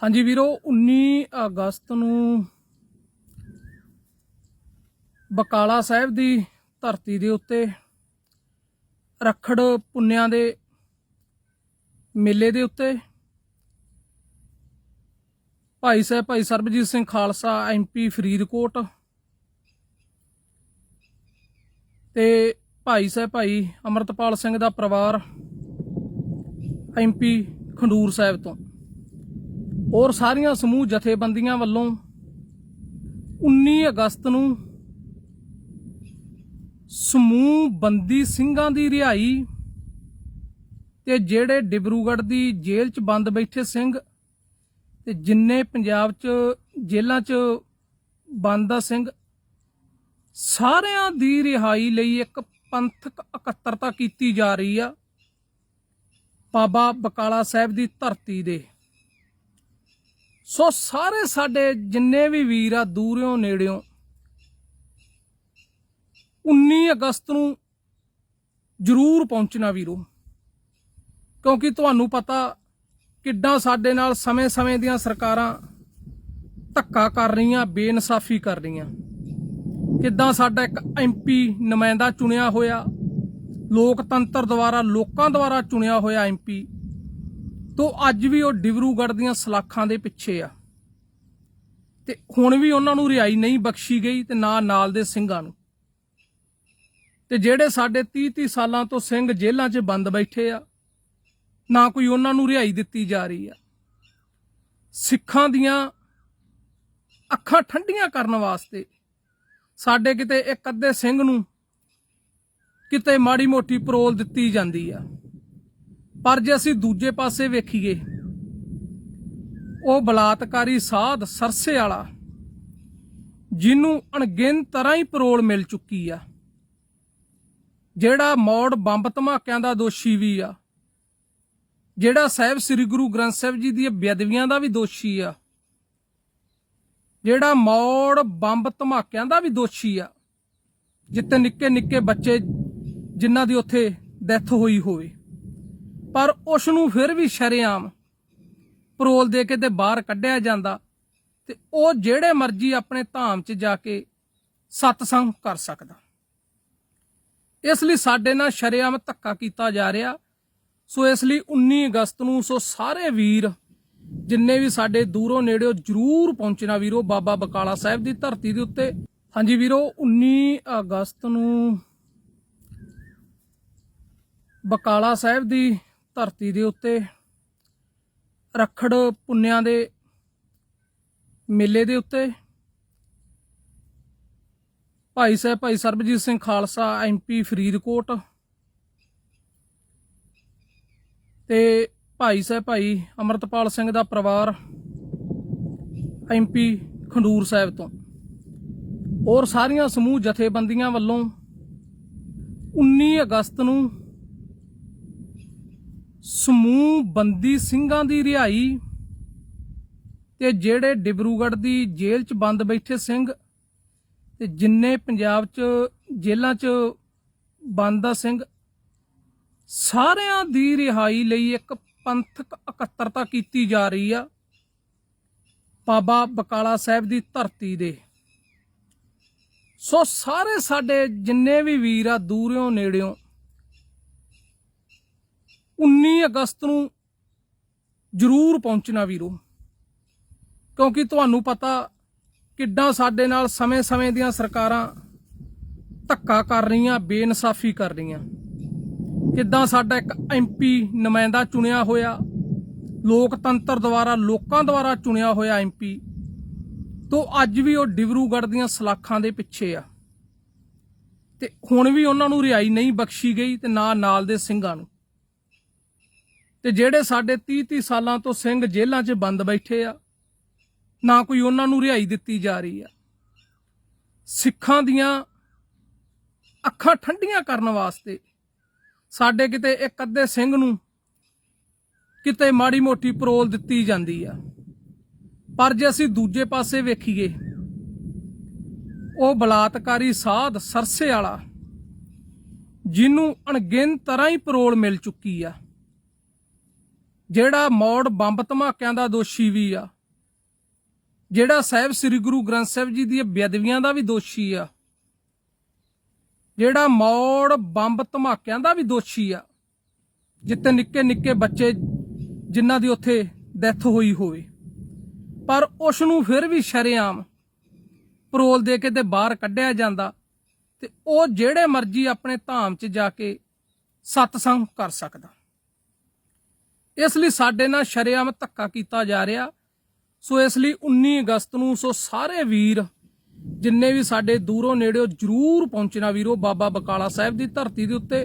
ਹਾਂਜੀ ਵੀਰੋ 19 ਅਗਸਤ ਨੂੰ ਬਕਾਲਾ ਸਾਹਿਬ ਦੀ ਧਰਤੀ ਦੇ ਉੱਤੇ ਰਖੜ ਪੁੰਨਿਆਂ ਦੇ ਮੇਲੇ ਦੇ ਉੱਤੇ ਭਾਈ ਸਾਹਿਬ, ਭਾਈ ਸਰਬਜੀਤ ਸਿੰਘ ਖਾਲਸਾ ਐਮਪੀ ਫਰੀਦਕੋਟ ਤੇ ਭਾਈ ਸਾਹਿਬ, ਭਾਈ ਅਮਰਤਪਾਲ ਸਿੰਘ ਦਾ ਪਰਿਵਾਰ ਐਮਪੀ ਖੰਡੂਰ ਸਾਹਿਬ ਤੋਂ। ਔਰ ਸਾਰੀਆਂ ਸਮੂਹ ਜਥੇਬੰਦੀਆਂ ਵੱਲੋਂ 19 ਅਗਸਤ ਨੂੰ ਸਮੂਹ ਬੰਦੀ ਸਿੰਘਾਂ ਦੀ ਰਿਹਾਈ ਤੇ ਜਿਹੜੇ ਡਿਬਰੂਗੜ੍ਹ ਦੀ ਜੇਲ੍ਹ 'ਚ ਬੰਦ ਬੈਠੇ ਸਿੰਘ ਤੇ ਜਿੰਨੇ ਪੰਜਾਬ 'ਚ ਜੇਲ੍ਹਾਂ 'ਚ ਬੰਦ ਆ ਸਿੰਘ, ਸਾਰਿਆਂ ਦੀ ਰਿਹਾਈ ਲਈ ਇੱਕ ਪੰਥਕ ਇਕੱਤਰਤਾ ਕੀਤੀ ਜਾ ਰਹੀ ਆ ਬਾਬਾ ਬਕਾਲਾ ਸਾਹਿਬ ਦੀ ਧਰਤੀ ਦੇ। ਸੋ ਸਾਰੇ ਸਾਡੇ ਜਿੰਨੇ ਵੀ ਵੀਰ ਆ, ਦੂਰਿਓਂ ਨੇੜਿਓਂ 19 ਅਗਸਤ ਨੂੰ ਜ਼ਰੂਰ ਪਹੁੰਚਣਾ ਵੀਰੋ। ਕਿਉਂਕਿ ਤੁਹਾਨੂੰ ਪਤਾ ਕਿੱਦਾਂ ਸਾਡੇ ਨਾਲ ਸਮੇਂ-ਸਮੇਂ ਦੀਆਂ ਸਰਕਾਰਾਂ ਧੱਕਾ ਕਰ ਰਹੀਆਂ, ਬੇਇਨਸਾਫੀ ਕਰ ਰਹੀਆਂ। ਕਿੱਦਾਂ ਸਾਡਾ ਇੱਕ ਐਮਪੀ ਨੁਮਾਇੰਦਾ ਚੁਣਿਆ ਹੋਇਆ, ਲੋਕਤੰਤਰ ਦੁਆਰਾ, ਲੋਕਾਂ ਦੁਆਰਾ ਚੁਣਿਆ ਹੋਇਆ ਐਮਪੀ ਤੋਂ ਅੱਜ ਵੀ ਉਹ ਡਿਬਰੂਗੜ੍ਹ ਦੀਆਂ ਸਲਾਖਾਂ ਦੇ ਪਿੱਛੇ ਆ। ਤੇ ਹੁਣ ਵੀ ਉਹਨਾਂ ਨੂੰ ਰਿਹਾਈ ਨਹੀਂ ਬਖਸ਼ੀ ਗਈ ਤੇ ਨਾ ਨਾਲ ਦੇ ਸਿੰਘਾਂ ਨੂੰ। ਤੇ ਜਿਹੜੇ ਸਾਡੇ 30 30 ਸਾਲਾਂ ਤੋਂ ਸਿੰਘ ਜੇਲ੍ਹਾਂ 'ਚ ਬੰਦ ਬੈਠੇ ਆ, ਨਾ ਕੋਈ ਉਹਨਾਂ ਨੂੰ ਰਿਹਾਈ ਦਿੱਤੀ ਜਾ ਰਹੀ ਆ। ਸਿੱਖਾਂ ਦੀਆਂ ਅੱਖਾਂ ਠੰਡੀਆਂ ਕਰਨ ਵਾਸਤੇ ਸਾਡੇ ਕਿਤੇ ਇੱਕ ਅੱਧੇ ਸਿੰਘ ਨੂੰ ਕਿਤੇ ਮਾੜੀ ਮੋਟੀ ਪਰੋਲ ਦਿੱਤੀ ਜਾਂਦੀ ਆ। ਪਰ ਜੇ ਅਸੀਂ ਦੂਜੇ ਪਾਸੇ ਵੇਖੀਏ, ਉਹ ਬਲਾਤਕਾਰੀ ਸਾਧ ਸਰਸੇ ਵਾਲਾ, ਜਿਹਨੂੰ ਅਣਗਿਣ ਤਰ੍ਹਾਂ ਹੀ ਪਰੋਲ ਮਿਲ ਚੁੱਕੀ ਆ, ਜਿਹੜਾ ਮੌੜ ਬੰਬ ਧਮਾਕਿਆਂ ਦਾ ਦੋਸ਼ੀ ਵੀ ਆ, ਜਿਹੜਾ ਸਾਹਿਬ ਸ੍ਰੀ ਗੁਰੂ ਗ੍ਰੰਥ ਸਾਹਿਬ ਜੀ ਦੀਆਂ ਬੇਅਦਬੀਆਂ ਦਾ ਵੀ ਦੋਸ਼ੀ ਆ, ਜਿਹੜਾ ਮੌੜ ਬੰਬ ਧਮਾਕਿਆਂ ਦਾ ਵੀ ਦੋਸ਼ੀ ਆ ਜਿੱਤੇ ਨਿੱਕੇ ਨਿੱਕੇ ਬੱਚੇ ਜਿਨ੍ਹਾਂ ਦੀ ਉੱਥੇ ਡੈਥ ਹੋਈ ਹੋਵੇ। ਪਰ ਉਸ ਨੂੰ ਫਿਰ ਵੀ ਸ਼ਰੇਆਮ ਪਰੋਲ ਦੇ ਕੇ ਤੇ ਬਾਹਰ ਕੱਢਿਆ ਜਾਂਦਾ ਤੇ ਉਹ ਜਿਹੜੇ ਮਰਜ਼ੀ ਆਪਣੇ ਧਾਮ 'ਚ ਜਾ ਕੇ ਸਤਸੰਗ ਕਰ ਸਕਦਾ। ਇਸ ਲਈ ਸਾਡੇ ਨਾਲ ਸ਼ਰੇਆਮ ਧੱਕਾ ਕੀਤਾ ਜਾ ਰਿਹਾ। ਸੋ ਇਸ ਲਈ 19 ਅਗਸਤ ਨੂੰ ਸੋ ਸਾਰੇ ਵੀਰ, ਜਿੰਨੇ ਵੀ ਸਾਡੇ ਦੂਰੋਂ ਨੇੜਿਓ ਜਰੂਰ ਪਹੁੰਚਣਾ ਵੀਰੋ, ਬਾਬਾ ਬਕਾਲਾ ਸਾਹਿਬ ਦੀ ਧਰਤੀ ਦੇ ਉੱਤੇ। ਹਾਂਜੀ ਵੀਰੋ 19 ਅਗਸਤ ਨੂੰ ਬਕਾਲਾ ਸਾਹਿਬ ਦੀ ਧਰਤੀ ਦੇ ਉੱਤੇ, ਰਖੜ ਪੁੰਨਿਆਂ ਦੇ ਮੇਲੇ ਦੇ ਉੱਤੇ। ਭਾਈ ਸਾਹਿਬ, ਭਾਈ ਸਰਬਜੀਤ ਸਿੰਘ ਖਾਲਸਾ ਐਮਪੀ ਫਰੀਦਕੋਟ ਤੇ ਭਾਈ ਸਾਹਿਬ, ਭਾਈ ਅਮਰਤਪਾਲ ਸਿੰਘ ਦਾ ਪਰਿਵਾਰ ਐਮਪੀ ਖੰਡੂਰ ਸਾਹਿਬ ਤੋਂ। ਔਰ ਸਾਰੀਆਂ ਸਮੂਹ ਜਥੇਬੰਦੀਆਂ ਵੱਲੋਂ 19 ਅਗਸਤ ਨੂੰ ਸਮੂਹ ਬੰਦੀ ਸਿੰਘਾਂ ਦੀ ਰਿਹਾਈ ਤੇ ਜਿਹੜੇ ਡਿਬਰੂਗੜ੍ਹ ਦੀ ਜੇਲ੍ਹ 'ਚ ਬੰਦ ਬੈਠੇ ਸਿੰਘ ਤੇ ਜਿੰਨੇ ਪੰਜਾਬ 'ਚ ਜੇਲ੍ਹਾਂ 'ਚ ਬੰਦ ਆ ਸਿੰਘ, ਸਾਰਿਆਂ ਦੀ ਰਿਹਾਈ ਲਈ ਇੱਕ ਪੰਥਕ ਇਕੱਤਰਤਾ ਕੀਤੀ ਜਾ ਰਹੀ ਆ ਬਾਬਾ ਬਕਾਲਾ ਸਾਹਿਬ ਦੀ ਧਰਤੀ ਦੇ। ਸੋ ਸਾਰੇ ਸਾਡੇ ਜਿੰਨੇ ਵੀ ਵੀਰ ਆ ਦੂਰਿਓਂ ਨੇੜਿਓਂ 19 ਅਗਸਤ ਨੂੰ ਜ਼ਰੂਰ ਪਹੁੰਚਣਾ ਵੀਰੋ। ਕਿਉਂਕਿ ਤੁਹਾਨੂੰ ਪਤਾ ਕਿੱਦਾਂ ਸਾਡੇ ਨਾਲ ਸਮੇਂ-ਸਮੇਂ ਦੀਆਂ ਸਰਕਾਰਾਂ ਧੱਕਾ ਕਰ ਰਹੀਆਂ, ਬੇਇਨਸਾਫੀ ਕਰ ਰਹੀਆਂ। ਕਿੱਦਾਂ ਸਾਡਾ ਇੱਕ ਐਮਪੀ ਨੁਮਾਇੰਦਾ ਚੁਣਿਆ ਹੋਇਆ, ਲੋਕਤੰਤਰ ਦੁਆਰਾ, ਲੋਕਾਂ ਦੁਆਰਾ ਚੁਣਿਆ ਹੋਇਆ ਐਮਪੀ ਤੋਂ ਅੱਜ ਵੀ ਉਹ ਡਿਬਰੂਗੜ੍ਹ ਦੀਆਂ ਸਲਾਖਾਂ ਦੇ ਪਿੱਛੇ ਆ। ਤੇ ਹੁਣ ਵੀ ਉਹਨਾਂ ਨੂੰ ਰਿਹਾਈ ਨਹੀਂ ਬਖਸ਼ੀ ਗਈ ਤੇ ਨਾ ਨਾਲ ਦੇ ਸਿੰਘਾਂ ਨੂੰ। ਤੇ ਜਿਹੜੇ ਸਾਡੇ 30 30 ਸਾਲਾਂ ਤੋਂ ਸਿੰਘ ਜੇਲ੍ਹਾਂ 'ਚ ਬੰਦ ਬੈਠੇ ਆ, ਨਾ ਕੋਈ ਉਹਨਾਂ ਨੂੰ ਰਿਹਾਈ ਦਿੱਤੀ ਜਾ ਰਹੀ ਆ। ਸਿੱਖਾਂ ਦੀਆਂ ਅੱਖਾਂ ਠੰਡੀਆਂ ਕਰਨ ਵਾਸਤੇ ਸਾਡੇ ਕਿਤੇ ਇੱਕ ਅੱਧੇ ਸਿੰਘ ਨੂੰ ਕਿਤੇ ਮਾੜੀ ਮੋਟੀ ਪਰੋਲ ਦਿੱਤੀ ਜਾਂਦੀ ਆ। ਪਰ ਜੇ ਅਸੀਂ ਦੂਜੇ ਪਾਸੇ ਵੇਖੀਏ, ਉਹ ਬਲਾਤਕਾਰੀ ਸਾਧ ਸਰਸੇ ਵਾਲਾ, ਜਿਹਨੂੰ ਅਣਗਿਣ ਤਰ੍ਹਾਂ ਹੀ ਪਰੋਲ ਮਿਲ ਚੁੱਕੀ ਆ। ਜਿਹੜਾ ਮੌੜ ਬੰਬ ਧਮਾਕਿਆਂ ਦਾ ਦੋਸ਼ੀ ਵੀ ਆ। ਜਿਹੜਾ ਸਾਹਿਬ ਸ੍ਰੀ ਗੁਰੂ ਗ੍ਰੰਥ ਸਾਹਿਬ ਜੀ ਦੀ ਬੇਅਦਬੀਆਂ ਦਾ ਵੀ ਦੋਸ਼ੀ ਆ। ਜਿਹੜਾ ਮੌੜ ਬੰਬ ਧਮਾਕਿਆਂ ਦਾ ਵੀ ਦੋਸ਼ੀ ਆ। ਜਿੱਤੇ ਨਿੱਕੇ ਨਿੱਕੇ ਬੱਚੇ ਜਿਨ੍ਹਾਂ ਦੀ ਉੱਥੇ ਡੈਥ ਹੋਈ ਹੋਵੇ। ਪਰ ਉਸ ਨੂੰ ਫਿਰ ਵੀ ਸ਼ਰੇਆਮ ਪਰੋਲ ਦੇ ਕੇ ਤੇ ਬਾਹਰ ਕੱਢਿਆ ਜਾਂਦਾ ਤੇ ਉਹ ਜਿਹੜੇ ਮਰਜ਼ੀ ਆਪਣੇ ਧਾਮ 'ਚ ਜਾ ਕੇ ਸਤਸੰਗ ਕਰ ਸਕਦਾ। ਇਸ ਲਈ ਸਾਡੇ ਨਾਲ ਸ਼ਰੇਆਮ ਧੱਕਾ ਕੀਤਾ ਜਾ ਰਿਹਾ। ਸੋ ਇਸ ਲਈ 19 ਅਗਸਤ ਨੂੰ ਸੋ ਸਾਰੇ ਵੀਰ, ਜਿੰਨੇ ਵੀ ਸਾਡੇ ਦੂਰੋਂ ਨੇੜਿਓਂ ਜਰੂਰ ਪਹੁੰਚਣਾ ਵੀਰੋ, ਬਾਬਾ ਬਕਾਲਾ ਸਾਹਿਬ ਦੀ ਧਰਤੀ ਦੇ ਉੱਤੇ।